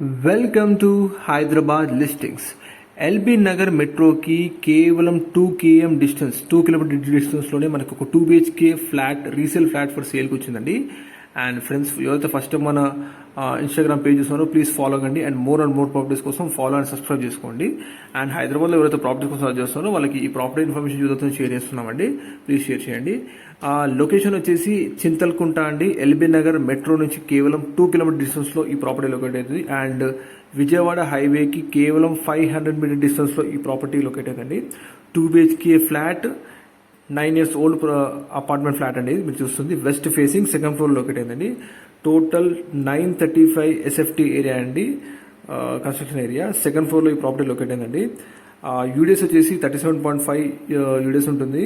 Welcome to Hyderabad listings LB Nagar మెట్రోకి కేవలం two KM distance two kilometre డిస్టెన్స్లోనే మనకు ఒక two BHK flat resale flat for సేల్కి వచ్చిందండి and friends ఎవరైతే first మన ఇన్స్టాగ్రామ్ పేజ్ చూస్తున్నారో ప్లీజ్ ఫాలో కండి. And more and more properties కోసం ఫాలో అండ్ సబ్స్క్రైబ్ చేసుకోండి. అండ్ హైదరాబాద్లో ఎవరైతే ప్రాపర్టీస్ కోసం సర్చ్ చేస్తున్నారో వాళ్ళకి ఈ ప్రాపర్టీ ఇన్ఫర్మేషన్ చూద్దాం షేర్ చేస్తున్నామండి. ప్లీజ్ షేర్ చేయండి. లొకేషన్ వచ్చేసి చింతల్కుంట అండి. ఎల్బీ నగర్ మెట్రో నుంచి కేవలం టూ కిలోమీటర్ డిస్టెన్స్లో ఈ ప్రాపర్టీ లొకేట్ అవుతుంది. అండ్ విజయవాడ హైవేకి కేవలం ఫైవ్ హండ్రెడ్ మీటర్ డిస్టెన్స్లో ఈ ప్రాపర్టీ లొకేట్ అవుతుంది two BHK flat nine years old apartment flat అండి మీరు చూస్తుంది. West facing second floor locate అయిందండి. Total nine thirty five SFT area అండి. Construction area. సెకండ్ ఫ్లోర్లో ఈ ప్రాపర్టీ లొకేట్ అయిందండి. యూడిఎస్ వచ్చేసి thirty seven point five UDS ఉంటుంది.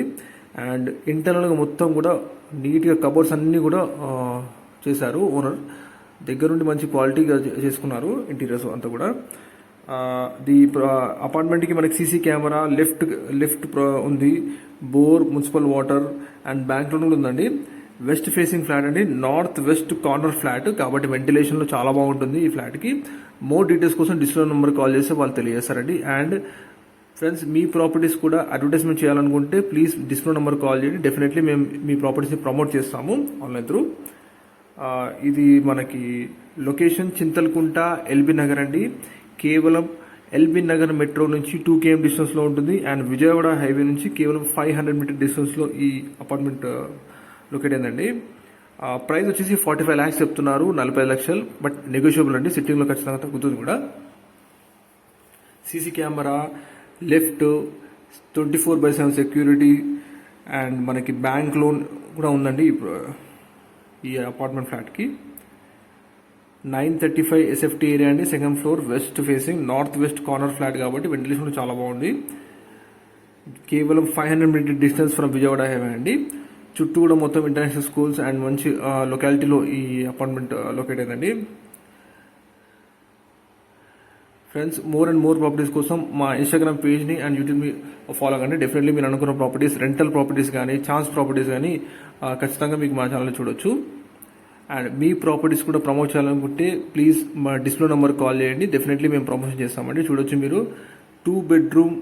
అండ్ ఇంటర్నల్గా మొత్తం కూడా నీట్గా కబోర్డ్స్ అన్నీ కూడా చేశారు. ఓనర్ దగ్గరుండి మంచి క్వాలిటీగా చేసుకున్నారు ఇంటీరియర్స్ అంతా కూడా. ది అపార్ట్మెంట్కి మనకి సీసీ కెమెరా లిఫ్ట్ లిఫ్ట్ ఉంది. Bore municipal water and bank loan కూడా ఉందండి. వెస్ట్ ఫేసింగ్ ఫ్లాట్ అండి. నార్త్ వెస్ట్ కార్నర్ ఫ్లాట్ కాబట్టి వెంటిలేషన్లో చాలా బాగుంటుంది ఈ ఫ్లాట్కి. మోర్ డీటెయిల్స్ కోసం డిస్ప్లే నెంబర్ కాల్ చేస్తే వాళ్ళు తెలియజేస్తారండి. అండ్ ఫ్రెండ్స్ మీ ప్రాపర్టీస్ కూడా అడ్వర్టైజ్మెంట్ చేయాలనుకుంటే ప్లీజ్ డిస్ప్లే నెంబర్ కాల్ చేయండి. డెఫినెట్లీ మేము మీ ప్రాపర్టీస్ని ప్రమోట్ చేస్తాము ఆన్లైన్ త్రూ. ఇది మనకి లొకేషన్ చింతల్కుంట ఎల్బీ నగర్ అండి. కేవలం ఎల్బీ నగర్ మెట్రో నుంచి టూ కేఎం డిస్టెన్స్లో ఉంటుంది. అండ్ విజయవాడ హైవే నుంచి కేవలం ఫైవ్ హండ్రెడ్ మీటర్ డిస్టెన్స్లో ఈ అపార్ట్మెంట్ లొకేట్ uh, అయిందండి. ప్రైస్ వచ్చేసి ఫార్టీ ఫైవ్ ల్యాక్స్ చెప్తున్నారు నలభై లక్షలు. బట్ నెగోషియబుల్ అండి సిట్టింగ్లో ఖచ్చితంగా తగ్గుతుంది కూడా. CC camera lift twenty four by seven security and మనకి బ్యాంక్ లోన్ కూడా ఉందండి ఈ అపార్ట్మెంట్ ఫ్లాట్కి nine thirty five SFT area అండి. Second floor west facing north west corner flat కాబట్టి వెంటిలేషన్ కూడా చాలా బాగుంది. కేవలం five hundred metre distance from Vijayawada highway అండి. చుట్టూ కూడా మొత్తం ఇంటర్నేషనల్ స్కూల్స్ అండ్ మంచి లొకాలిటీలో ఈ అపార్ట్మెంట్ లొకేట్ అయిందండి friends more and more properties కోసం మా ఇన్స్టాగ్రామ్ పేజ్ని అండ్ యూట్యూబ్ని ఫాలో కండి. డెఫినెట్లీ మీరు అనుకున్న ప్రాపర్టీస్ రెంటల్ ప్రాపర్టీస్ కానీ ఛాన్స్ ప్రాపర్టీస్ కానీ ఖచ్చితంగా మీకు మా ఛానల్లో చూడొచ్చు. అండ్ మీ ప్రాపర్టీస్ కూడా ప్రమోట్ చేయాలనుకుంటే ప్లీజ్ మా డిస్ప్లే నెంబర్ కాల్ చేయండి. డెఫినెట్లీ మేము ప్రమోషన్ చేస్తామండి. చూడొచ్చు మీరు. టూ బెడ్రూమ్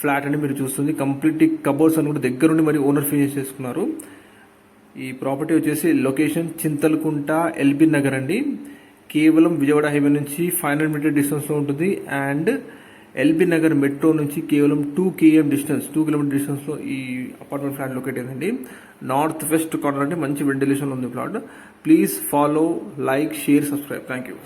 ఫ్లాట్ అని మీరు చూస్తుంది. కంప్లీట్ కబోర్డ్స్ అని కూడా దగ్గరుండి మరి ఓనర్ ఫినిష్ చేసుకున్నారు ఈ ప్రాపర్టీ వచ్చేసి లొకేషన్ చింతలకుంట ఎల్బీ నగర్ అండి. కేవలం విజయవాడ హైవే నుంచి ఫైవ్ హండ్రెడ్ మీటర్ డిస్టెన్స్లో ఉంటుంది. అండ్ ఎల్బీ నగర్ మెట్రో నుంచి కేవలం two KM distance two kilometre డిస్టెన్స్లో ఈ అపార్ట్మెంట్ ఫ్లాట్ లొకేట్ అయిందండి. నార్త్ వెస్ట్ కార్నర్ అంటే మంచి వెంటిలేషన్ ఉంది plot please follow like share subscribe thank you